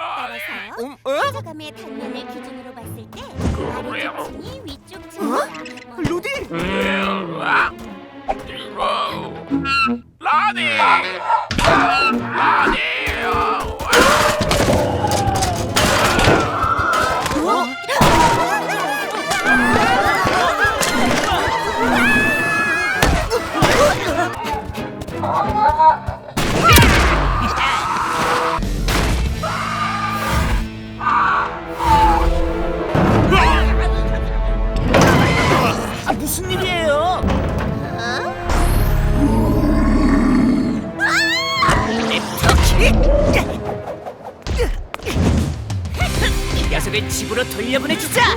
따라서요. 음, 어? 찾아감의 단면을 기준으로 봤을 때 아래쪽 층이 위쪽 층보다 뭐 루디? 라니! 라니! 무슨 일이에요? 이 녀석을 집으로 돌려보내주자!